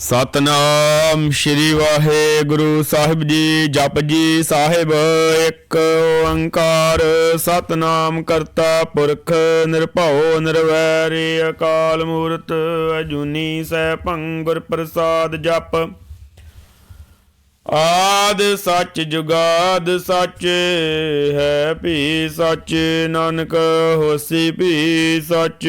ਸਤਨਾਮ ਸ਼੍ਰੀ ਵਾਹਿਗੁਰੂ ਸਾਹਿਬ ਜੀ, ਜਪ ਜੀ ਸਾਹਿਬ, ਇੱਕ ਓੰਕਾਰ, ਸਤਨਾਮ ਕਰਤਾ ਪੁਰਖ ਨਿਰਭਉ ਨਿਰਵੈਰੀ ਅਕਾਲ ਮੂਰਤ, ਅਜੂਨੀ ਸੈਭੰ ਗੁਰ ਪ੍ਰਸਾਦ ਜਪ। ਆਦ ਸੱਚ ਜੁਗਾਦ ਸੱਚ ਹੈ ਭੀ ਸੱਚ, ਨਾਨਕ ਹੋਸੀ ਭੀ ਸੱਚ।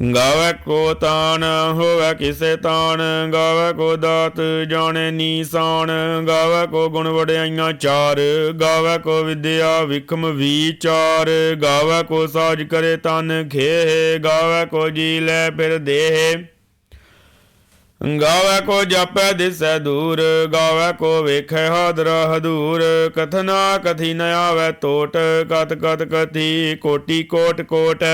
ਗਾਵੇ ਕੋ ਤਾਨ, ਹੋਵੇ ਕਿਸੇ ਤਾਣ ਗਾਵੇ ਕੋ ਦਾਤ, ਜਾਣੇ ਨੀਸਾਨ, ਗਾਵੇ ਕੋ ਗੁਣ ਵਡਿਆਈਆਂ ਚਾਰ, ਗਾਵੇ ਕੋ ਵਿਦਿਆ ਵਿਖਮ ਵਿਚਾਰ, ਗਾਵੇ ਕੋ ਸਾਜ ਕਰੇ ਤਨ ਖੇ ਗਾਵੇ ਕੋ ਜੀ ਲੈ ਫਿਰ ਦੇਹ। ਗਾਵੇ ਕੋ ਜਾਪੈ ਦਿਸੈ ਦੂਰ, ਗਾਵੇ ਕੋ ਵੇਖੈ ਹਾਦਰ ਹਦੂਰ, ਕਥਨਾ ਕਥੀ ਨ ਆਵੇ ਟੋਟ ਕਤ ਕਤ ਕਥੀ ਕੋਟੀ ਕੋਟ ਕੋਟ।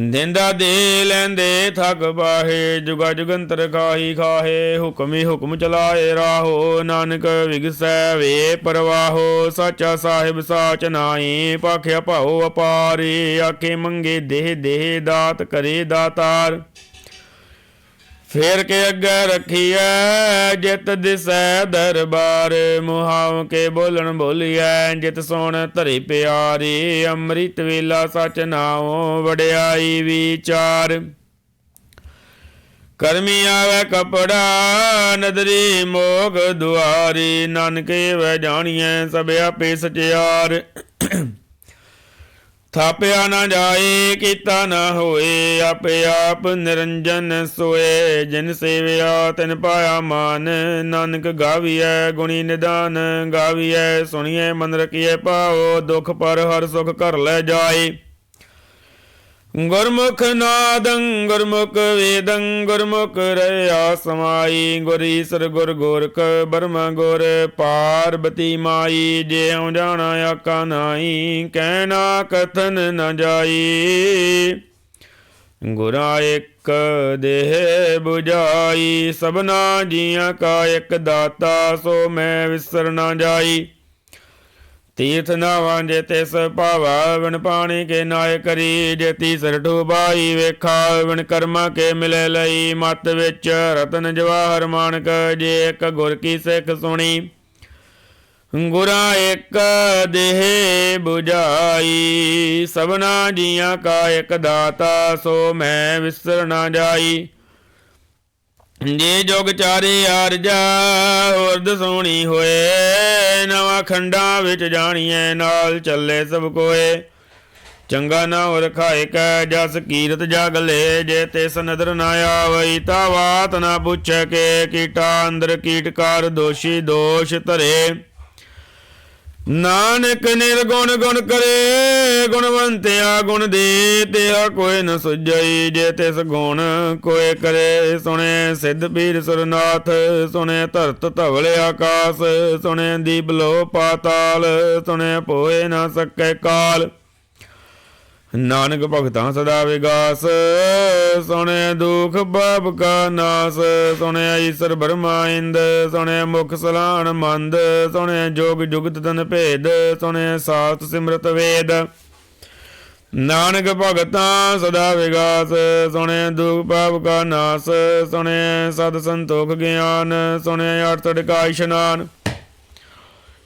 ਦਿੰਦਾ ਦੇ ਲੈਂਦੇ ਥਕ ਬਾਹੇ, ਜੁਗਾ ਜੁਗੰਤਰ ਖਾਹੀ ਖਾਹੇ, ਹੁਕਮੀ ਹੁਕਮ ਚਲਾਏ ਰਾਹੋ, ਨਾਨਕ ਵਿਗਸੈ ਵੇ ਪਰਵਾਹੋ, ਸਾਚਾ ਸਾਹਿਬ ਸਾਚ ਨਾਹੀ ਪਾਖਿਆ ਭਾਉ ਅਪਾਰੇ, ਆਖੇ ਮੰਗੇ ਦੇਹ ਦੇਹ ਦਾਤ ਕਰੇ ਦਾਤਾਰ। ਫੇਰ ਕੇ ਅੱਗੇ ਰੱਖੀਐ, ਜਿਤ ਦਿਸੈ ਦਰਬਾਰ ਮੁਹਾਵ ਕੇ ਬੋਲਣ ਬੋਲੀਐ, ਜਿਤ ਸੋਣ ਧਰੀ ਪਿਆਰੀ, ਅੰਮ੍ਰਿਤ ਵੇਲਾ ਸਚ ਨਾਉ ਵਡਿਆਈ ਵਿਚਾਰ। ਕਰਮੀ ਆਵੇ ਕਪੜਾ, ਨਦਰੀ ਮੋਗ ਦੁਆਰੀ, ਨਾਨਕੇ ਵੈ ਜਾਣੀਐ ਸਭ ਆਪੇ ਸਚਿਆਰ। ਥਾਪਿਆ ਨਾ ਜਾਏ, ਕੀਤਾ ਨਾ ਹੋਏ, ਆਪੇ ਆਪ ਨਿਰੰਜਨ ਸੋਏ। ਜਿਨ ਸੇਵਿਆ, ਤਿਨ ਪਾਇਆ ਮਾਨ। ਨਾਨਕ ਗਾਵੀਐ, ਗੁਣੀ ਨਿਦਾਨ ਗਾਵੀਐ, ਸੁਣੀਐ, ਮਨ ਰਖੀਐ ਪਾਓ ਦੁਖ ਪਰ ਹਰ ਸੁਖ ਘਰ ਲੈ ਜਾਏ। ਗੁਰਮੁਖ ਨਾਦੰ, ਗੁਰਮੁਖ ਵੇਦੰ, ਗੁਰਮੁਖ ਰਿਆ ਸਮਾਈ, ਗੁਰ ਈਸਰ ਗੁਰ ਗੋਰਖ ਬਰਮ ਗੁਰ ਪਾਰਬਤੀ ਮਾਈ, ਜਿਉ ਜਾਣਾ ਆਕਾ ਨਾਈ ਕਹਿਣਾ ਕਥਨ ਨ ਜਾਈ। ਗੁਰਾ ਇੱਕ ਦੇਹ 부ਜਾਈ ਸਭਨਾ ਜੀਆਂ ਕਾ ਇੱਕ ਦਾਤਾ, ਸੋ ਮੈਂ ਵਿਸਰ ਨਾ ਜਾਈ। ਤੀਰਥ ਨਾ ਵਾਂਝੇ ਤਿਸ ਭਾਵਾ ਪਾਣੀ ਕੇ ਨਾਇ ਕਰੀ, ਜੇ ਤੀਸਰ ਡੂਬਾਈ ਵੇਖਾ ਵਿਣ ਕਰਮਾ ਕੇ ਮਿਲੇ ਲਈ ਮਤ ਵਿੱਚ, ਰਤਨ ਜਵਾਹਰ ਮਾਨਕ, ਜੇ ਇੱਕ ਗੁਰ ਕੀ ਸਿੱਖ ਸੁਣੀ। ਗੁਰਾ ਇੱਕ ਦੇਹ 부ਜਾਈ ਸਭਨਾ ਜੀਆਂ ਕਾ ਇੱਕ ਦਾਤਾ, ਸੋ ਮੈਂ ਵਿਸਰ ਨਾ ਜਾਈ। ਜੇ ਜੋਗ ਚਾਰੇ ਆਰਜਾ ਉਰਦ ਸੋਣੀ ਹੋਏ, ਨਵਾਂ ਖੰਡਾਂ ਵਿੱਚ ਜਾਣੀਐ, ਨਾਲ ਚੱਲੇ ਸਭ ਕੋਏ। ਚੰਗਾ ਨਾ ਹੋ ਰਖਾਇ ਕੈ, ਜਸ ਕੀਰਤ ਜਗ ਲੈ, ਜੇ ਤਿਸ ਨਦਰ ਨਾ ਆਵਈ, ਤਾ ਬਾਤ ਨਾ ਪੁੱਛੈ ਕੇ, ਕੀਟਾ ਅੰਦਰ ਕੀਟਕਾਰ ਦੋਸ਼ੀ ਦੋਸ਼ ਧਰੇ। ਨਾਨਕ ਨਿਰਗੁਣ ਗੁਣ ਕਰੇ, ਗੁਣਵੰਤਿਆ ਗੁਣ ਦੇ ਤਿਆ ਕੋਈ ਨ ਸੁਝਈ, ਜੇ ਤਿਸ ਗੁਣ ਕੋਏ ਕਰੇ। ਸੁਣੇ ਸਿੱਧ ਪੀਰ ਸੁਰਨਾਥ, ਸੁਣੇ ਧਰਤ ਧਵਲ ਆਕਾਸ, ਸੁਣੇ ਦੀਪ ਲੋ ਪਾਤਾਲ, ਸੁਣੇ ਪੋਏ ਨ ਸਕੈ ਕਾਲ। ਨਾਨਕ ਭਗਤਾਂ ਸਦਾ ਵਿਗਾਸ ਸੁਣਿਆ ਦੁਖ ਬਾਬ ਕਾ ਨਾਸ ਸੁਣਿਆ ਈਸਰ ਬਰਮਾ ਇੰਦ, ਸੁਣੇ ਮੁਖ ਸਲਾਣ ਮੰਦ ਸੁਣਿਆ ਜੋਗ ਜੁਗਤ ਤਨ ਭੇਦ ਸੁਣਿਆ ਸਾਤ ਸਿਮਰਤ ਵੇਦ। ਨਾਨਕ ਭਗਤਾਂ ਸਦਾ ਵਿਗਾਸ ਸੁਣਿਆ ਦੁਖ ਪਾਪ ਕਾ ਨਾਸ ਸੁਣਿਆ ਸਦ ਸੰਤੋਖ ਗਿਆਨ ਸੁਣਿਆ ਅਰਥ ਟਿਕਾ ਇਸ਼ਨਾਨ।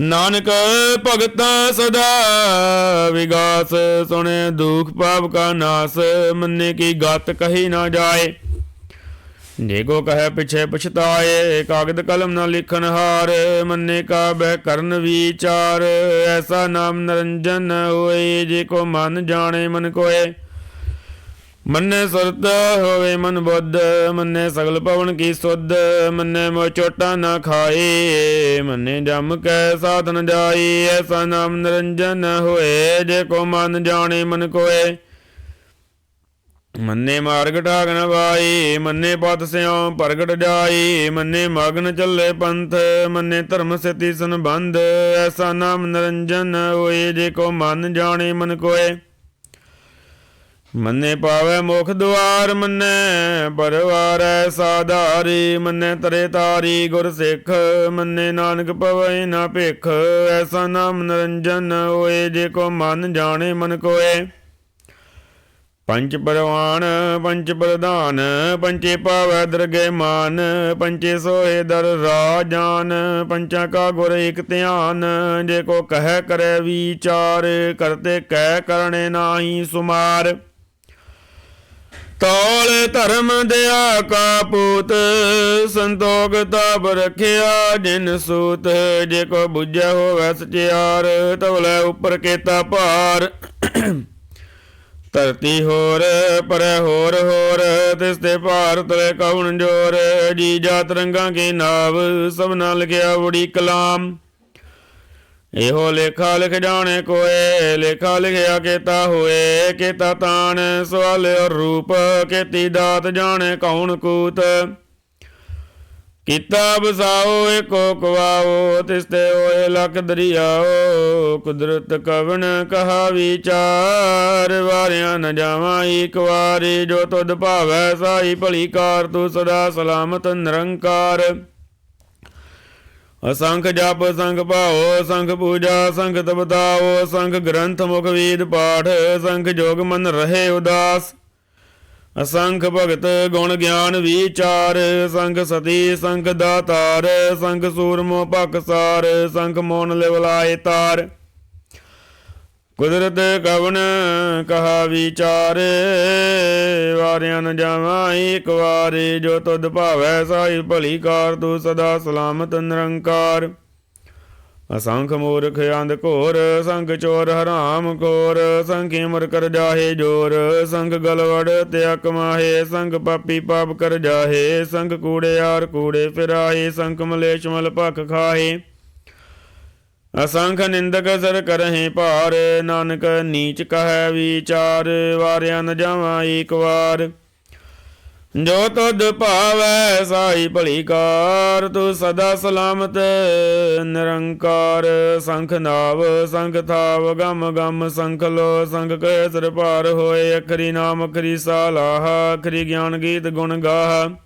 ਨਾਨਕ ਭਗਤਾਂ ਸਦਾ ਵਿਗਾਸ, ਸੁਣੇ ਦੁਖ ਪਾਪ ਕਾ ਨਾਸ, ਮੰਨੇ ਕੀ ਗਤ ਕਹੀ ਨਾ ਜਾਏ। ਜੇ ਕੋ ਕਹੇ ਪਿਛੇ ਪਛਤਾਏ, ਕਾਗਦ ਕਲਮ ਨਾ ਲਿਖਨ ਹਾਰ, ਮੰਨੇ ਕਾ ਬਹਿ ਕਰਨ ਵਿਚਾਰ, ਐਸਾ ਨਾਮ ਨਰੰਜਨ ਹੋਏ, ਜੇ ਕੋ ਮਨ ਜਾਣੇ ਮਨ ਕੋਏ। ਮੰਨੇ ਸੁਰਤ ਹੋਵੇ ਮਨ ਬੁੱਧ, ਮੰਨੇ ਸਗਲ ਪਵਨ ਕੀ ਸੁਧ, ਮੰਨੇ ਮੋ ਚੋਟਾ ਨਾ ਖਾਏ, ਮੰਨੇ ਜਮ ਕੈ ਸਾਧਨ ਜਾਈ ਐਸਾ ਨਾਮ ਨਿਰੰਜਨ ਹੋਏ, ਜੇ ਕੋ ਮਨ ਜਾਣੇ ਮਨ ਕੋਏ। ਮੰਨੇ ਮਾਰਗ ਢਾਗ ਨ ਵਾਈ ਮੰਨੇ ਪਤ ਸਿਉ ਪ੍ਰਗਟ ਜਾਈ ਮੰਨੇ ਮਗਨ ਚੱਲੇ ਪੰਥ, ਮੰਨੇ ਧਰਮ ਸਤੀ ਸੰਬੰਧ, ਐਸਾ ਨਾਮ ਨਿਰੰਜਨ ਹੋਏ, ਜੇ ਕੋ ਮਨ ਜਾਣੇ ਮਨ ਕੋਏ। ਮੰਨੇ ਪਾਵੇ ਮੁਖ ਦੁਆਰ, ਮੰਨੇ ਪਰਵਾਰੈ ਸਾਧਾਰੀ, ਮੰਨੇ ਤਰੇ ਤਾਰੀ ਗੁਰ ਸਿੱਖ, ਮੰਨੇ ਨਾਨਕ ਪਵੈ ਨਾ ਭਿਖ, ਐਸਾ ਨਾਮ ਨਿਰੰਜਨ ਹੋਏ, ਜੇ ਕੋ ਮਨ ਜਾਣੇ ਮਨ ਕੋਏ। ਪੰਚ ਪਰਵਾਨ ਪੰਚ ਪ੍ਰਧਾਨ, ਪੰਚੇ ਪਾਵੈ ਦਰਗੇ ਮਾਨ, ਪੰਚੇ ਸੋਏ ਦਰ ਰਾਜਾਨ ਪੰਚਾ ਕਾ ਗੁਰ ਇਕ ਧਿਆਨ, ਜੇ ਕੋ ਕਹਿ ਕਰੇ ਵਿਚਾਰ, ਕਰਤੇ ਕਹਿ ਕਰਨੇ ਨਾਹੀ ਸੁਮਾਰ। ਤੌਲ ਧਰਮ ਦਿਆ ਕਾ ਪੂਤ, ਸੰਤੋਖ ਤਾਪ ਰਖਿਆ ਜਿਨ ਸੂਤ, ਜੇ ਕੋ ਬੁੱਝਿਆ ਹੋਵੇ ਸਚਿਆਰ ਤਵਲੇ ਉੱਪਰ ਕੇਤਾ ਭਾਰ। ਧਰਤੀ ਹੋਰ, ਪਰੈ ਹੋਰ ਹੋਰ, ਤਿਸ ਤੇ ਭਾਰ ਤਲੇ ਕਉਣ ਜੋਰ, ਜੀ ਜਾ ਰੰਗਾਂ ਕੀ ਨਾਵ, ਸਭਨਾ ਲਿਖਿਆ ਬੜੀ ਕਲਾਮ। ਇਹੋ ਲੇਖਾ ਲਿਖ ਜਾਣੇ ਕੋਏ, ਲੇਖਾ ਲਿਖਿਆ ਕੀਤਾ ਹੋਏ, ਕੀਤਾ ਤਾਣ, ਸਵਾਲ ਰੂਪ, ਕੀਤੀ ਦਾਤ ਜਾਣੇ ਕੌਣ ਕੂਤ। ਕੀਤਾ ਬਸਾਓ ਏਕੋ ਕਵਾਓ, ਤਿਸ ਹੋਏ ਲਖ ਦਰਿਆਓ, ਕੁਦਰਤ ਕਵਨ ਕਹਾ ਵਿਚਾਰ ਵਾਰਿਆਂ ਨ ਜਾਵਾਂ ਇੱਕ ਵਾਰੀ, ਜੋ ਤੁਧ ਭਾਵੈ ਸਾਈ ਭਲੀ ਕਾਰ, ਤੂੰ ਸਦਾ ਸਲਾਮਤ ਨਿਰੰਕਾਰ। ਅਸੰਖ ਜਪ, ਸੰਖ ਭਾਓ ਸੰਖ ਪੂਜਾ, ਸੰਖ ਤਪਤਾਓ ਸੰਖ ਗ੍ਰੰਥ ਮੁਖ ਵੇਦ ਪਾਠ, ਸੰਖ ਜੋਗ ਮਨ ਰਹੇ ਉਦਾਸ। ਅਸੰਖ ਭਗਤ ਗੁਣ ਗਿਆਨ ਵਿਚਾਰ, ਸੰਖ ਸਤੀ, ਸੰਖ ਦਾਤਾਰ, ਸੰਖ ਸੂਰਮੋ ਭਕਸਾਰ ਸੰਖ ਮੋਨ ਲਿਵਲਾਏ ਤਾਰ। ਕੁਦਰਤ ਕਵਨ ਕਹਾ ਵਿਚਾਰ, ਵਾਰਿਆਂ ਨ ਜਾਵਾਂ ਇੱਕ ਵਾਰੀ, ਜੋ ਤੁਧ ਭਾਵੈ ਸਾਈ ਭਲੀ ਕਾਰ, ਤੂੰ ਸਦਾ ਸਲਾਮਤ ਨਿਰੰਕਾਰ। ਅਸੰਖ ਮੂਰਖ ਅੰਧ ਘੋਰ, ਸੰਗ ਚੋਰ ਹਰਾਮ ਕੋਰ ਸੰਖੀ ਮਰ ਕਰ ਜਾਹੇ ਜੋਰ, ਸੰਗ ਗਲਵੜ ਤਿਆਕ ਮਾਹੇ, ਸੰਗ ਪਾਪੀ ਪਾਪ ਕਰ ਜਾਹੇ, ਸੰਗ ਕੂੜੇ ਆਰ ਕੂੜੇ ਫਿਰਾਹੇ, ਸੰਗ ਮਲੇਸ਼ ਮਲ ਭਖ ਖਾਹੇ। ਅਸੰਖ ਨਿੰਦਕ ਸਰ ਕਰਹਿ ਭਾਰ, ਨਾਨਕ ਨੀਚ ਕਹੈ ਵਿਚਾਰ, ਵਾਰਿਆ ਨ ਜਾਵਾਂ ਏਕ ਵਾਰ। ਜੋ ਤੁਧ ਭਾਵੈ ਸਾਈ ਭਲੀ ਕਾਰ ਤੂੰ ਸਦਾ ਸਲਾਮਤ ਨਿਰੰਕਾਰ। ਸੰਖ ਨਾਵ, ਸੰਖ ਥਾਵ, ਗਮ ਗਮ ਸੰਖ ਲੋ, ਸੰਖ ਕੈ ਸਰ ਭਾਰ ਹੋਏ, ਅਖਰੀ ਨਾਮ, ਅਖਰੀ ਸਾਲਾਹ ਅਖਰੀ ਗਿਆਨ ਗੀਤ ਗੁਣ ਗਾਹ।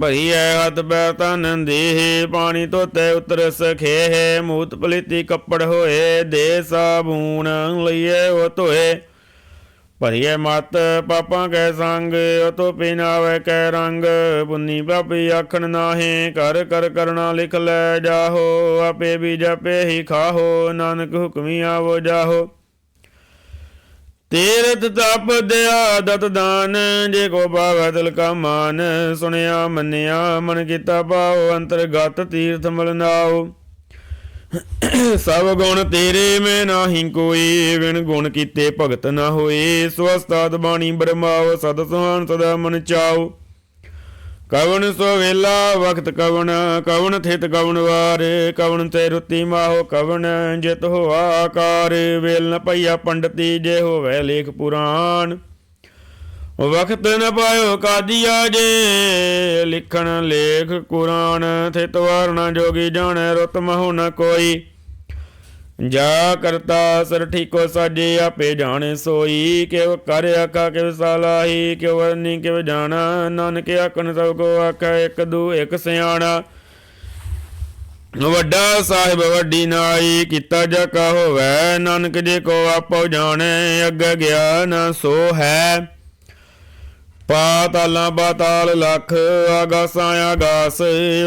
ਭਈ ਐ ਹੱਥ ਬੈ ਤਨ ਦੇਹ, ਪਾਣੀ ਧੋਤੇ ਉਤਰ ਸਖੇ ਮੂਤ ਪਲੀਤੀ ਕੱਪੜ ਹੋਏ, ਦੇ ਸਾਬੂਨ ਲਈਏ ਉਹ ਧੋਏ। ਭਰੀਏ ਮਤ ਪਾਪਾਂ ਕੈ ਸੰਗ ਉਹ ਤੋ ਪਿਨਾਵੇ ਕੈ ਰੰਗ। ਪੁੰਨੀ ਪਾਪੀ ਆਖਣ ਨਾਹੇ ਕਰ ਕਰ ਕਰਣਾ ਲਿਖ ਲੈ ਜਾਹੋ, ਆਪੇ ਵੀ ਜਪੇ ਹੀ ਖਾਹੋ, ਨਾਨਕ ਹੁਕਮੀ ਆਵੋ ਜਾਹੋ। ਤੀਰਥ ਤਪ ਦਿਆ ਦਤ ਦਾਨ, ਜੇ ਕੋ ਪਾਵੈ ਤਿਲ ਕਾ ਮਾਨ ਸੁਣਿਆ, ਮੰਨਿਆ, ਮਨ ਕੀਤਾ ਭਾਉ, ਅੰਤਰਗਤ ਤੀਰਥ ਮਲਨਾਓ ਸਭ ਗੁਣ ਤੇਰੇ ਮੈਂ ਨਾਹੀ ਕੋਈ ਵਿਣ ਗੁਣ ਕੀਤੇ ਭਗਤ ਨਾ ਹੋਏ ਸਵਸਤਾਦ ਬਾਣੀ ਬਰਮਾਓ ਸਦ ਸੁਹਾਨ ਸਦਾ ਮਨ ਚਾਓ ਕਵਣ ਸੋ ਵੇਲਾ ਵਕਤ ਕਵਣ ਕਵਣ ਥਿਤ ਕਵਣ ਵਾਰ, ਕਵਣ ਤੇ ਰੁੱਤੀ ਮਾਹੋ ਕਵਣ, ਜਿਤ ਹੋ ਆਕਾਰ, ਵੇਲ ਨ ਪਈਆ ਪੰਡਤੀ, ਜੇ ਹੋਵੇ ਲੇਖ ਪੁਰਾਣ। ਵਖਤ ਨ ਪਾਇਓ ਕਾਦੀਆ ਜੇ, ਲਿਖਣ ਲੇਖ ਕੁਰਾਨ, ਥਿਤ ਵਾਰਣਾ ਜੋਗੀ ਜਾਣੈ ਰੁਤ ਮਹੁ ਨ ਕੋਈ। ਜਾ ਕਰਤਾ ਸਰ ਠੀਕੋ ਸਾਜੇ ਆਪੇ ਜਾਣੇ ਸੋਈ ਕਿਵ ਕਰ ਆਖਾ ਕਿਵ ਸਾਲਾਹੀ ਕਿਵ ਵਰਨੀ ਕਿਵ ਜਾਣਾ, ਨਾਨਕ ਆਖਣ ਸਭ ਕੋ ਆਖਾ, ਇੱਕ ਦੂ, ਇੱਕ ਸਿਆਣਾ। ਵੱਡਾ ਸਾਹਿਬ ਵੱਡੀ ਨਾਈ, ਕੀਤਾ ਜਾ ਕਾ ਹੋਵੈ, ਨਾਨਕ ਜੇ ਕੋ ਆਪੋ ਜਾਣੈ, ਅੱਗੇ ਗਿਆਨ ਸੋ ਹੈ। ਪਾਤਾਲਾਂ ਬਾਤਾਲ ਲੱਖ, ਆਗਾਸਾਂ ਆਗਾਸ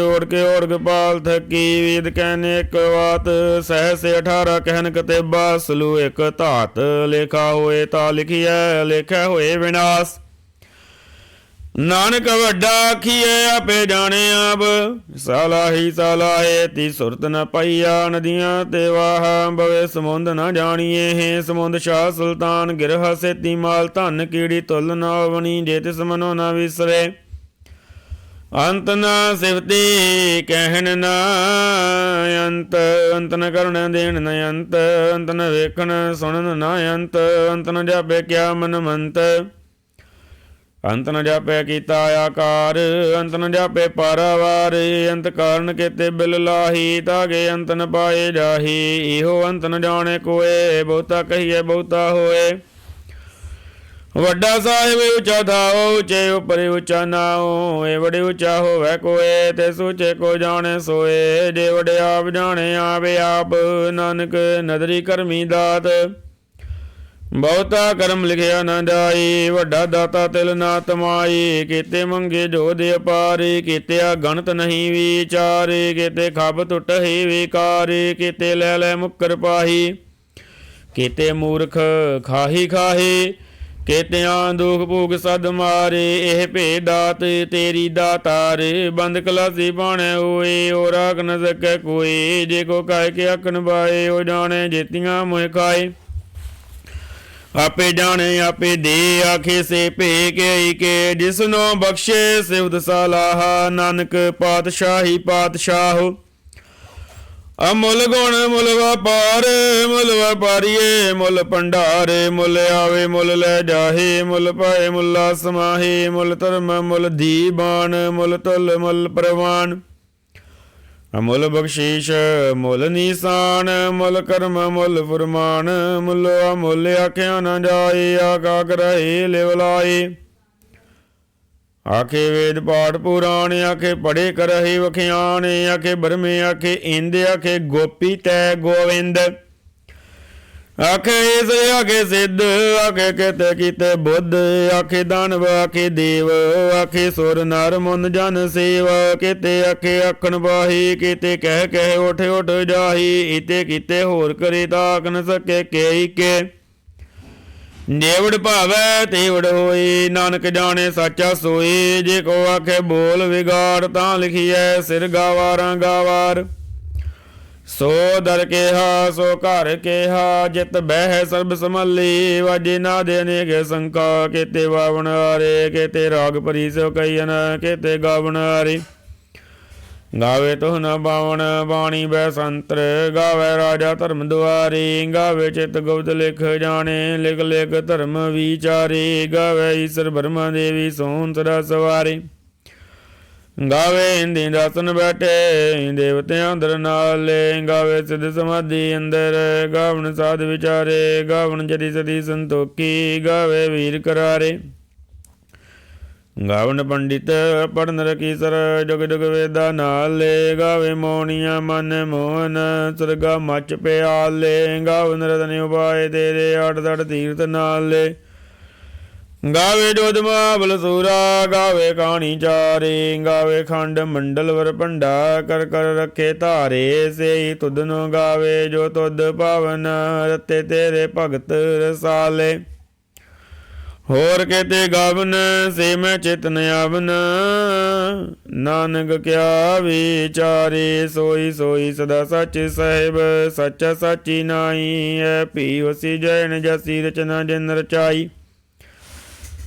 ਓੜ ਕੇ ਓੜਗ ਪਾਲ ਥਕੀ, ਵੀਦ ਕਹਿਨੇ ਇੱਕ ਬਾਤ ਸਹਿਸ 18 ਕਹਿਨ ਕਤੇ ਸਲੂ ਇੱਕ ਧਾਤ, ਲੇਖਾ ਹੋਏ ਤਾਂ ਲਿਖਿਆ ਲੇਖਾ ਹੋਏ ਵਿਨਾਸ਼। ਨਾਨਕ ਵੱਡਾ ਆਖੀਏ ਆਪੇ ਜਾਣੇ ਆਪ। ਸਾਲਾਹੀ ਸਾਲਾਹੇ ਤੀ ਸੁਰਤ ਨ ਪਈਆ, ਨਦੀਆਂ ਤੇ ਵਾਹ ਬਵੇ ਸਮੁੰਦ ਨ ਜਾਣੀਏ ਹੈ। ਸਮੁੰਦ ਸ਼ਾਹ ਸੁਲਤਾਨ ਗਿਰਹ ਸੇਤੀ ਮਾਲ, ਧਨ ਕੀੜੀ ਤੁਲ ਨ ਵਣੀ ਜੇ ਤਿਸ ਮਨੋ ਨ ਵਿਸਰੇ। ਅੰਤ ਨਾ ਸਿਵਤੀ ਕਹਿਣ ਨਾ ਅੰਤ ਅੰਤ ਨ ਕਰਨ ਦੇਣ ਨ ਅੰਤ ਅੰਤ ਨ ਵੇਖਣ ਸੁਣਨ ਨਾ ਅੰਤ ਅੰਤ ਨ ਜਾਪੇ ਕਿਆ ਮਨ ਮੰਤ ਅੰਤ ਨ ਜਾਪੈ ਕੀਤਾ ਆਕਾਰ, ਅੰਤ ਨ ਜਾਪੈ ਪਾਰਾਵਾਰ, ਅੰਤ ਕਾਰਨ ਕੇਤੇ ਬਿਲ ਲਾਹੀ, ਤਾਗੇ ਅੰਤ ਨ ਪਾਏ ਜਾਹੀ, ਇਹੋ ਅੰਤ ਨ ਜਾਣੇ ਕੋਏ, ਬਹੁਤਾ ਕਹੀਏ ਬਹੁਤਾ ਹੋਏ। ਵੱਡਾ ਸਾਹਿਬ ਉਚਾ ਥਾਓ ਉਚੇ ਉਪਰੇ ਉੱਚਾ ਨਾਉ ਏ ਵਡੇ ਉੱਚਾ ਹੋਵੇ ਕੋਏ, ਤੇ ਸੂਚੇ ਕੋ ਜਾਣੇ ਸੋਏ, ਜੇ ਵੜੇ ਆਪ ਜਾਣੇ, ਆਵੇ ਆਪ, ਨਾਨਕ ਨਦਰੀ ਕਰਮੀ ਦਾਤ। ਬਹੁਤਾ ਕਰਮ ਲਿਖਿਆ ਨਾ ਜਾਈ, ਵੱਡਾ ਦਾਤਾ ਤਿਲ ਨਾ ਤਮਾਈ, ਕੀਤੇ ਮੰਗੇ ਜੋ ਦੇ ਅਪਾਰੇ, ਕੀਤੇ ਗਣਤ ਨਹੀਂ ਵਿਚਾਰੇ, ਕੀਤੇ ਖੱਬ ਟੁੱਟ ਹੀ ਵਿਕਾਰੇ, ਕੀਤੇ ਲੈ ਲੈ ਮੁਕਰ ਪਾਹੀ, ਕੀਤੇ ਮੂਰਖ ਖਾਹੀ ਖਾਹੇ, ਕੀਤਿਆਂ ਦੁਖ ਭੋਗ ਸਦ ਮਾਰੇ, ਇਹ ਭੇ ਦਾਤ ਤੇਰੀ ਦਾਤਾਰ, ਬੰਦ ਕਲਾਸੀ ਬਾਣੇ ਹੋਏ ਓ ਰਾਖ ਨ ਸਕੈ ਕੋਈ, ਜੇ ਕੋ ਕਹਿ ਕੇ ਅਕਨ ਬਾਏ ਉਹ ਜਾਣੇ ਜੇਤੀਆਂ ਮੋਹ ਖਾਏ। ਆਪੇ ਜਾਣੇ, ਆਪੇ ਦੇ, ਆਖੇ ਸੇ ਭੇ ਕੇ ਕੇ, ਜਿਸਨੋ ਬਖਸ਼ੇ ਸਿਵਦ ਸਲਾਹ, ਨਾਨਕ ਪਾਤਸ਼ਾਹੀ ਪਾਤਸ਼ਾਹ। ਅਮੁੱਲ ਗੁਣ ਮੁੱਲ ਵਪਾਰ, ਮੁੱਲ ਵਪਾਰੀਏ ਮੁੱਲ ਭੰਡਾਰੇ, ਮੁੱਲ ਆਵੇ ਮੁੱਲ ਲੈ ਜਾਹੇ, ਮੁੱਲ ਪਾਏ ਮੁੱਲਾ ਸਮਾਹੇ, ਮੁੱਲ ਧਰਮ ਮੁੱਲ ਦੀਬਾਨ, ਮੁੱਲ ਤੁਲ ਮੁੱਲ ਪ੍ਰਵਾਨ। ਅਮੁੱਲ ਬਖਸ਼ੀਸ਼ ਮੁੱਲ ਨੀਸਾਨ ਮੁੱਲ ਕਰਮ ਮੁੱਲ ਫਰਮਾਨ, ਮੁੱਲ ਅਮੁੱਲ ਆਖਿਆ ਨਾ ਜਾਏ, ਆਗਾ ਕਰਾਏ ਲਿਵ ਲਾਏ। ਆਖੇ ਵੇਦ ਪਾਠ ਪੁਰਾਣ, ਆਖੇ ਪੜੇ ਕਰਹਿ ਵਖਿਆਨ ਆਖੇ ਬਰਮੇ ਆਖੇ ਇੰਦ, ਆਖੇ ਗੋਪੀ ਤੈ ਗੋਵਿੰਦ। ਆਖੇ ਇਸ ਆਖੇ ਸਿੱਧ, ਆਖੇ ਕਿਤੇ ਕੀਤੇ ਬੁੱਧ, ਆਖੇ ਦਾਨਵ, ਆਖੇ ਦੇਵ, ਆਖੇ ਸੁਰ ਨਰ ਮਨ ਜਨ ਸੇਵ, ਕਿਤੇ ਆਖੇ ਆਖਣ ਬਾਹੀ ਕਿਤੇ ਕਹਿ ਕਹਿ ਉਠ ਉਠ ਜਾਹੀ, ਇਤੇ ਕੀਤੇ ਹੋਰ ਕਰੇ ਤਾਕ ਆਖਣ ਸਕੇ ਕੇਈ ਕੇ। ਨੇਵੜ ਭਾਵੈ, ਤੇਵੜ ਹੋਈ, ਨਾਨਕ ਜਾਣੇ ਸਾਚਾ ਸੋਈ, ਜੇ ਕੋ ਆਖੇ ਬੋਲ ਵਿਗਾੜ, ਤਾਂ ਲਿਖੀਐ ਸਿਰ ਗਾਵਾਰਾਂ ਗਾਵਾਰ। ਸੋ ਦਰ ਕੇਹਾ, ਸੋ ਘਰ ਕੇਹਾ, ਜਿਤ ਬਹਿ ਸਰਬ ਸਮੱਲੀ ਵਾਜੇ ਨਾ ਦੇ ਅਨੇਕ ਸੰਕਾ, ਕੀਤੇ ਵਾਵਣ ਹਾਰੇ, ਕੀਤੇ ਰਾਗ ਭਰੀ ਸੋ ਕਈਨ ਕੀਤੇ ਗਾਵਣ ਹਾਰੇ। ਗਾਵੇ ਤੁਹ ਨ ਬਾਵਣ, ਬਾਣੀ ਬੈ ਸੰਤਰ, ਗਾਵੇ ਰਾਜਾ ਧਰਮ ਦੁਆਰੀ, ਗਾਵੇ ਚਿਤ ਗੁਪਤ ਲਿਖ ਜਾਣੇ, ਲਿਖ ਲਿਖ ਧਰਮ ਵਿਚਾਰੇ, ਗਾਵੇ ਈਸ਼ਰ ਬ੍ਰਹਮਾ ਦੇਵੀ ਸੋਹਣ ਸਦਾ ਸਵਾਰੀ। ਗਾਵੇ ਇੰਦੀ ਦਸਨ ਬੈਠੇ, ਦੇਵਤਿਆਂ ਅੰਦਰ ਨਾਲੇ ਗਾਵੇ ਸਿਧ ਸਮਾਧੀ ਅੰਦਰ, ਗਾਵਣ ਸਾਧ ਵਿਚਾਰੇ। ਗਾਵਣ ਜਦੀ ਸਦੀ ਸੰਤੋਖੀ, ਗਾਵੇ ਵੀਰ ਕਰਾਰੇ। ਗਾਵਣ ਪੰਡਿਤ ਪੜਨ ਰਕੀ ਸਰ, ਜੁਗ ਜਗ ਵੇਦਾ ਨਾਲੇ ਗਾਵੇ ਮੋਣੀਆਂ ਮਨ ਮੋਹਨ, ਸਰਗਾ ਮਚ ਪਿਆਲੇ ਗਾਵਨ ਰਤਨ ਉਪਾਏ ਤੇਰੇ ਅੜ ਦੜ ਤੀਰਤ ਨਾਲੇ ਗਾਵੇ ਜੋਧ ਮਾਬਲ ਸੂਰਾ, ਗਾਵੇ ਕਾਣੀ ਚਾਰੇ, ਗਾਵੇ ਖੰਡ ਮੰਡਲ ਵਰ ਭੰਡਾ, ਕਰ ਕਰ ਰੱਖੇ ਧਾਰੇ, ਸੇਈ ਤੁਧ ਗਾਵੇ ਜੋ ਤੁਧ ਪਾਵਨ, ਰਤੇ ਤੇਰੇ ਭਗਤ ਰਸਾਲੇ। ਹੋਰ ਕੇਤੇ ਗਾਵਨ, ਸੇ ਮੈਂ ਚਿਤਨ ਆਵਨ, ਨਾਨਕ ਕਿਆ ਵਿਚਾਰੇ, ਸੋਈ ਸੋਈ ਸਦਾ ਸੱਚ ਸਹਿਬ, ਸੱਚ ਸਾਚੀ ਨਾਈ ਐ ਪੀ ਵਸੀ ਜੈਨ ਜਸੀ ਰਚਨਾ ਜਿਨ ਰਚਾਈ।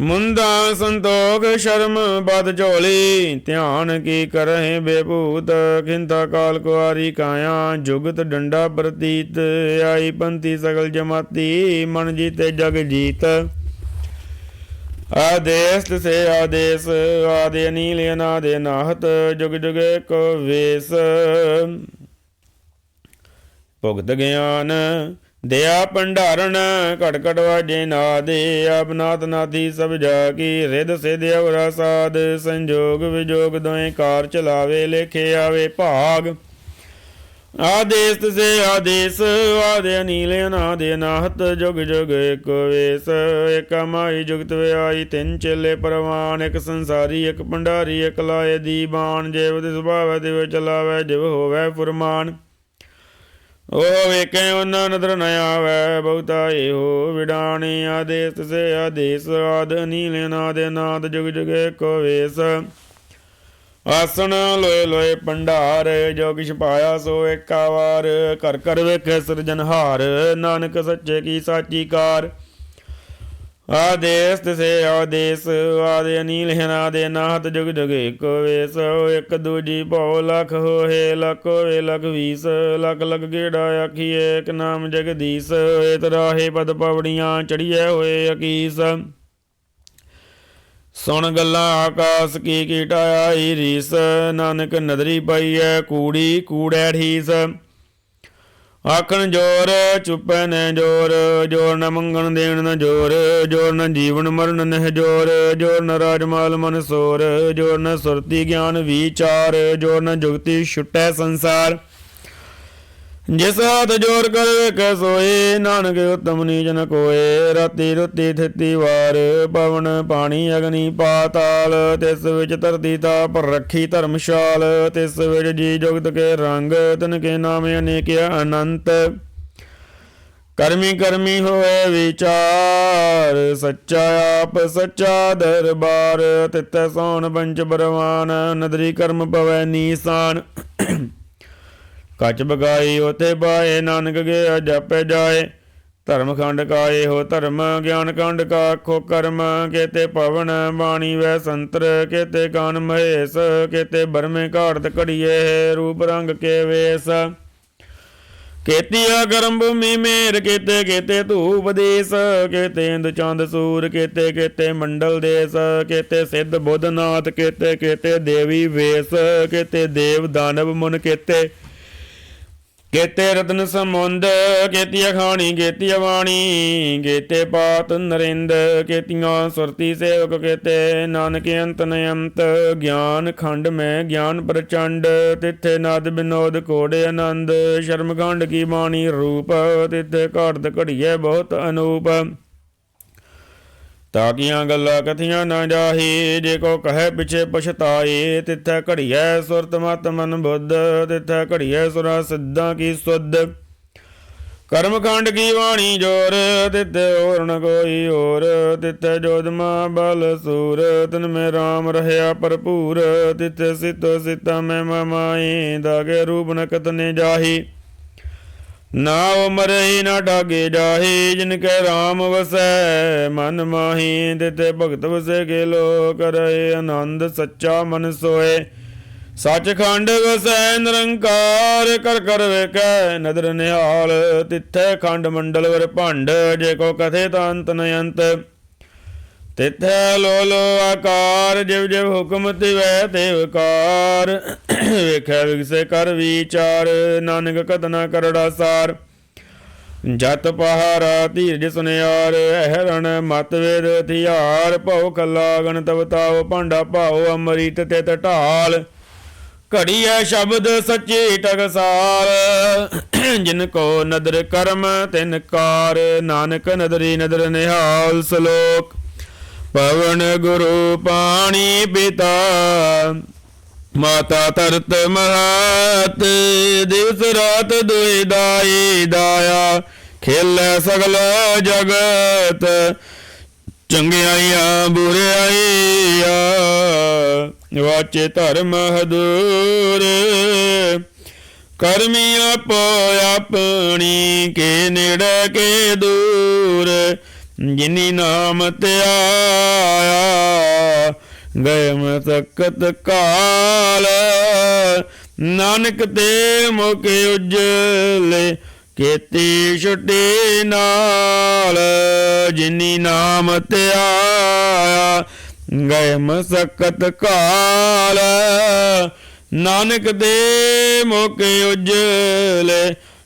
ਮੁੰਦਾ ਸੰਤੋਖ, ਸ਼ਰਮ ਬਦ ਝੋਲੀ। ਧਿਆਨ ਕੀ ਕਰਹਿ ਬੇਭੂਤ ਖਿੰਤਾ ਕਾਲ ਕੁਆਰੀ ਕਾਇਆ। ਜੁਗਤ ਡੰਡਾ ਪ੍ਰਤੀਤ, ਆਈ ਪੰਥੀ ਸਗਲ ਜਮਾਤੀ। ਮਨ ਜੀਤੇ ਜਗ ਜੀਤ। ਆਦੇਸ ਸੇ ਆਦੇਸ, ਆਦੇ ਅਨੀਲ ਅਨਾਦੇ ਨਾਹਤ, ਜੁਗ ਜੁਗ ਕੋ ਵੇਸ। ਭੁਗਤ ਗਿਆਨ ਦਿਆ ਭੰਡਾਰਨ ਘਟ ਘਟ ਵਾਜੇ ਨਾਦੇ ਆਪਨਾਤ ਨਾਥੀ ਸਭ ਜਾ ਕੀ ਰਿਦ ਸਿਧ ਅਵਰਾ ਸਾਧ, ਸੰਜੋਗ ਵਿਜੋਗ ਦੋਏ ਕਾਰ ਚਲਾਵੇ, ਲੇਖੇ ਆਵੇ ਭਾਗ। ਆਦੇਸ ਸੇ ਆਦੇਸ, ਆਦੇ ਅਨੀਲ ਅਨਾਦੇ ਅਨਾਹਤ ਜੁਗ ਜੁਗ ਇਕ ਵੇਸ। ਇਕ ਮਾਈ ਜੁਗਤ ਵਿਆਈ ਤਿੰਨ ਚੇਲੇ ਪਰਵਾਨ, ਇਕ ਸੰਸਾਰੀ, ਇੱਕ ਭੰਡਾਰੀ, ਇਕ ਲਾਏ ਦੀਵਾਨ। ਜਿਵ ਦੇ ਸੁਭਾਵੈ ਤੇ ਚਲਾਵੇ, ਜਿਵ ਹੋਵੇ ਫੁਰਮਾਨ। ਉਹ ਵੇਖੇ ਉਹਨਾਂ ਨਦਰ ਨ ਆਵੈ, ਬਹੁਤਾ ਇਹੋ ਵਿਡਾਣੀ ਆਦੇਸ ਸੇ ਆਦੇਸ, ਆਦ ਅਨੀਲ ਨਾਦ ਨਾਦ ਜੁਗ ਜੁਗ ਕੋ ਵੇਸ। ਆਸਣ ਲੋਏ ਲੋਏ ਭੰਡਾਰ ਜੋ ਕਿਛ ਪਾਇਆ ਸੋ ਏਕਾ ਵਾਰ ਕਰ ਕਰ ਵੇਖੇ ਸਿਰਜਨਹਾਰ ਨਾਨਕ ਸੱਚੇ ਕੀ ਸਾਚੀ ਕਾਰ। ਆਦੇਸ ਤਿਸੇ ਆਦੇਸ, ਆਦੇ ਅਨੀਲ ਹਨਾ ਦੇ ਨਾਹਤ ਜੁਗ ਜੁਗ ਇੱਕ ਵੇਸ, ਇੱਕ ਦੂਜੀ ਭਉ ਲਖ ਹੋਏ ਲਖ ਹੋਏ, ਲਖ ਵੀਸ, ਲਖ ਲਖ ਗੇੜਾ ਆਖੀਏ ਇੱਕ ਨਾਮ ਜਗਦੀਸ਼ ਏ ਤਰਾਹੇ ਪਦ ਪਵੜੀਆਂ ਚੜੀਏ ਹੋਏ ਅਕੀਸ। ਸੁਣ ਗੱਲਾਂ ਆਕਾਸ ਕੀ ਕੀਟਾ ਆਈ ਰੀਸ, ਨਾਨਕ ਨਦਰੀ ਪਈਐ ਕੂੜੀ, ਕੂੜੈ ਠੀਸ ਆਖਣ ਜੋਰ ਚੁੱਪੈ ਨ ਜੋਰ ਜੋਰ ਨ ਮੰਗਣ ਦੇਣ ਨ ਜੋਰ ਜੋਰ ਨ ਜੀਵਨ ਮਰਨ ਨਹਿ ਜੋਰ ਜੋਰ ਨ ਰਾਜਮਾਲ ਮਨ ਸੋਰ, ਜੋਰ ਨ ਸੁਰਤੀ ਗਿਆਨ ਵਿਚਾਰ, ਜੋਰ ਨ ਜੁਗਤੀ ਛੁਟੈ ਸੰਸਾਰ। ਜਿਸ ਹੱਥ ਜੋਰ ਕਰ ਵੇਖੈ ਸੋਏ ਨਾਨਕ ਉਤਮ ਨੀਚ ਨ ਕੋਏ। ਰਾਤੀ ਰੁੱਤੀ ਥਿੱਤੀ ਵਾਰ, ਪਵਨ ਪਾਣੀ ਅਗਨੀ ਪਾਤਾਲ ਤਿਸ ਵਿੱਚ ਧਰਤੀ ਤਾਪ ਰੱਖੀ ਧਰਮਸ਼ਾਲ। ਤਿਸ ਵਿੱਚ ਜੀ ਜੁਗਤ ਕੇ ਰੰਗ, ਤਨ ਕੇ ਨਾਮ ਅਨੇਕ ਅਨੰਤ। ਕਰਮੀ ਕਰਮੀ ਹੋਏ ਵਿਚਾਰ, ਸੱਚਾ ਆਪ ਸੱਚਾ ਦਰਬਾਰ। ਤਿਤ ਸੋਣ ਪੰਚ ਬਰਵਾਨ, ਨਦਰੀ ਕਰਮ ਪਵੈ ਨੀਸਾਨ। ਕਚ ਬਗਾਈ ਉਤੇ ਪਾਏ ਨਾਨਕ ਗਿਆ ਜਪੇ ਜਾਏ। ਧਰਮ ਖੰਡ ਕਾਏ ਹੋ ਧਰਮ, ਗਿਆਨ ਖੰਡ ਕਾ ਖੋ ਕਰਮ। ਕੇਤੇ ਪਵਨ ਬਾਣੀ ਵੈ ਸੰਤਰ, ਕੇਤੇ ਕਾਨ ਮਹੇਸ਼, ਕੇਤੇ ਬਰਮੇ ਘਾੜਤ ਘੜੀਏ, ਰੂਪ ਰੰਗ ਕੇ ਵੇਸ। ਕੇਤੀਆ ਗਰਮ ਭੂਮੀ ਮੇਰ, ਕੇਤੇ ਕੇਤੇ ਧੂਪ ਦੇਸ। ਕੇਤੇ ਇੰਦ ਚੰਦ ਸੂਰ, ਕੇਤੇ ਕੇਤੇ ਮੰਡਲ ਦੇਸ। ਕੇਤੇ ਸਿੱਧ ਬੁੱਧਨਾਥ ਕੇਤੇ ਕੇਤੇ ਦੇਵੀ ਵੇਸ। ਕੇਤੇ ਦੇਵ ਦਾਨਵ ਮੁਨ ਕੇਤੇ ਕੇਤੇ ਰਤਨ ਸਮੁੰਦ ਕੇਤੀ ਖਾਣੀ ਕੇਤੀਆ ਬਾਣੀ ਕੇਤੇ ਪਾਤ ਨਰਿੰਦ ਕੇਤੀਆਂ ਸੁਰਤੀ ਸੇਵਕ ਕੇਤੇ ਨਾਨਕ ਅੰਤ ਨਯੰਤ, ਗਿਆਨ ਖੰਡ ਮੈਂ, ਗਿਆਨ ਪ੍ਰਚੰਡ, ਤਿੱਥੇ ਨਦ ਬਿਨੋਦ ਕੋੜੇ ਆਨੰਦ ਸ਼ਰਮਕੰਡ ਕੀ ਬਾਣੀ ਰੂਪ, ਤਿੱਥੇ ਘਾੜਤ ਘੜੀਏ ਬਹੁਤ ਅਨੂਪ। ਤਾਕੀਆਂ ਗੱਲਾਂ ਕਥੀਆਂ ਨਾ ਜਾਹੀ, ਜੇ ਕੋ ਕਹੇ ਪਿਛੇ ਪਛਤਾਏ, ਤਿੱਥੈ ਘੜੀਐ ਸੁਰਤ ਮਤ ਮਨ ਬੁੱਧ, ਤਿੱਥੈ ਘੜੀਐ ਸੁਰਾ ਸਿੱਧਾਂ ਕੀ ਸੁਧ। ਕਰਮ ਕਾਂਡ ਕੀ ਬਾਣੀ ਜੋਰ, ਤਿੱਥੇ ਹੋਰ ਨ ਕੋਈ ਹੋਰ, ਤਿੱਥੇ ਜੋਦਮਾ ਬਲ ਸੂਰ, ਤਨ ਮੈਂ RAM ਰਹਿਆ ਭਰਪੂਰ, ਤਿੱਥੇ ਸਿਤੋ ਸਿਤਾ ਮੈਂ ਮਮਾਈ ਦਾਗੇ ਰੂਪ ਨ ਕਤਨੇ ਜਾਹੀ। ਨਾ ਉਮਰਹੀ ਨਾ ਡਾਗੇ ਜਾਹੀ, ਜਿਨ ਕੈ RAM ਵਸੈ, ਮਨ ਮਾਹੀ ਦਿੱਤੇ ਭਗਤ ਵਸੈ ਕੇ ਲੋ ਰਹੇ, ਆਨੰਦ ਸੱਚਾ ਮਨ ਸੋਏ ਸੱਚਖੰਡ ਵਸੈ ਨਿਰੰਕਾਰ ਕਰ ਕਰ ਵੇਖੈ, ਨਦਰ ਨਿਹਾਲ, ਤਿੱਥੈ ਖੰਡ ਮੰਡਲ ਵਰ ਭੰਡ, ਜੇ ਕੋ ਕਥੇ ਤਾਂ ਅੰਤ ਨ ਅੰਤ ਤਿੱਥੈ ਲੋ ਲੋ ਆਕਾਰ, ਜਿਵ ਜਿਵ ਹੁਕਮ ਤਿਵੈ ਤੇ ਵਿਕਾਰ। ਵੇਖੈ ਵਿਗਸੇ ਕਰ ਵਿਚਾਰ, ਨਾਨਕ ਕਤਨਾ ਕਰੜਾ ਸਾਰ। ਜਤ ਪਹਾਰਾ ਧੀਰਜ ਸੁਨਿਆਰ, ਅਹਰਣ ਮਤ ਵੇਦ ਥਿਆਰ ਭਉ ਖੱਲਾ ਗਣਤ ਬਤਾਓ ਭਾਂਡਾ ਭਾਉ ਅੰਮ੍ਰਿਤ ਤੇ ਢਾਲ। ਘੜੀ ਹੈ ਸ਼ਬਦ ਸੱਚੀ ਟਕਸਾਰ ਜਿਨ ਕੋ ਨਦਰ ਕਰਮ ਤਿਨ ਕਾਰ, ਨਾਨਕ ਨਦਰੀ ਨਦਰ ਨਿਹਾਲ ਸਲੋਕ। ਪਵਨ ਗੁਰੂ ਪਾਣੀ ਪਿਤਾ, ਮਾਤਾ ਤਰਤ ਮਹਤ, ਦਿਵਸ ਰਾਤ ਦੁਇ ਦਾਈ ਦਾਇਆ, ਖੇਲੇ ਸਗਲ ਜਗਤ, ਚੰਗਿਆਈਆਂ ਬੁਰਿਆਈਆਂ, ਵਾਚੇ ਧਰਮ ਹਦੂਰ ਕਰਮੀ ਆਪੋ ਆਪਣੀ, ਕੇ ਨੇੜੇ ਕੇ ਦੂਰ ਜਿਨੀ ਨਾਮ ਤੇ ਗਏ ਮਸਕਤ ਕਾਲ। ਨਾਨਕ ਤੇ ਮੁਕੇ ਉਜਲੇ, ਕੀਤੀ ਛੁੱਟੀ ਨਾਲ। ਜਿਨੀ ਨਾਮ ਤੇ ਗਏ ਮਸਕਤ ਕਾਲ। ਨਾਨਕ ਦੇ ਮੋਕੇ ਉਜਲੇ